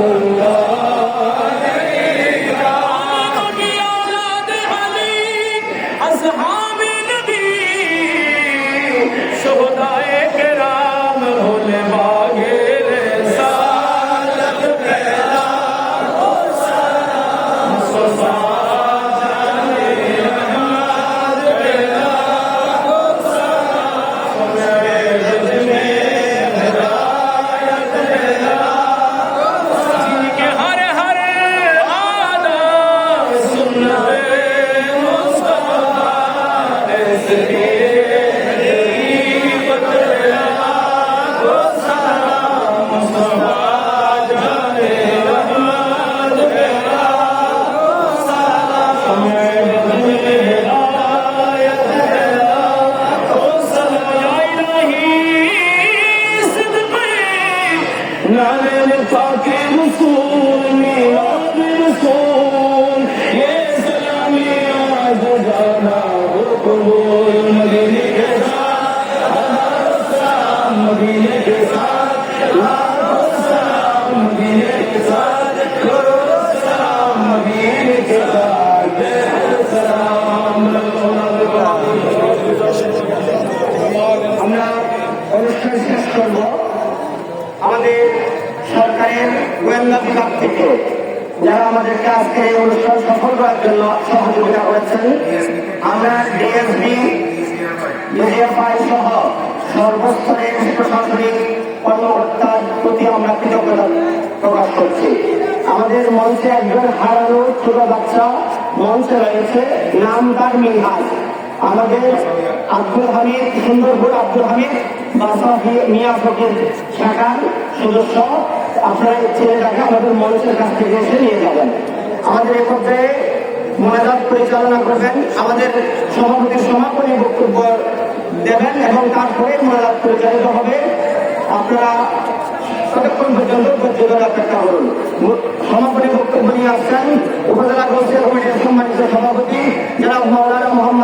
الله नाले पाके रसूल मिलाद रसूल ये सलामी आज जाना हो कबूल मदीने के साथ हजारों सलाम मदीने के साथ लाखों सलाम मदीने के साथ करोड़ों सलाम मदीने के साथ जय सलाम আমরা অনুষ্ঠান শেষ করব আমাদের সরকারের গোয়েন্দা বিভাগ থেকে যারা আমাদেরকে আজকে এই অনুষ্ঠান সফল করার জন্য সহযোগিতা করেছেন, আমরা ডিএসবি ডিজিএফআই সহ সর্বস্তরের প্রশাসনিক কর্মকর্তার প্রতি আমরা কৃতজ্ঞতা প্রকাশ করছি। আমাদের মঞ্চে একজন হারানো ছোট বাচ্চা মঞ্চে রয়েছে, নাম তার মিনহাজ। আমাদের আব্দুল হামিদ, সুন্দরপুর আব্দুল হামিদ, বাসা সদস্য। আমাদের মঞ্চের কাছ থেকে এসে নিয়ে যাবেন। আমাদের পরিচালনা আমাদের সভাপতির বক্তব্য দেবেন এবং পরিচালিত হবে। আপনারা বক্তব্য নিয়ে আসছেন। উপজেলা সভাপতি জনাব মৌলানা মোহাম্মদ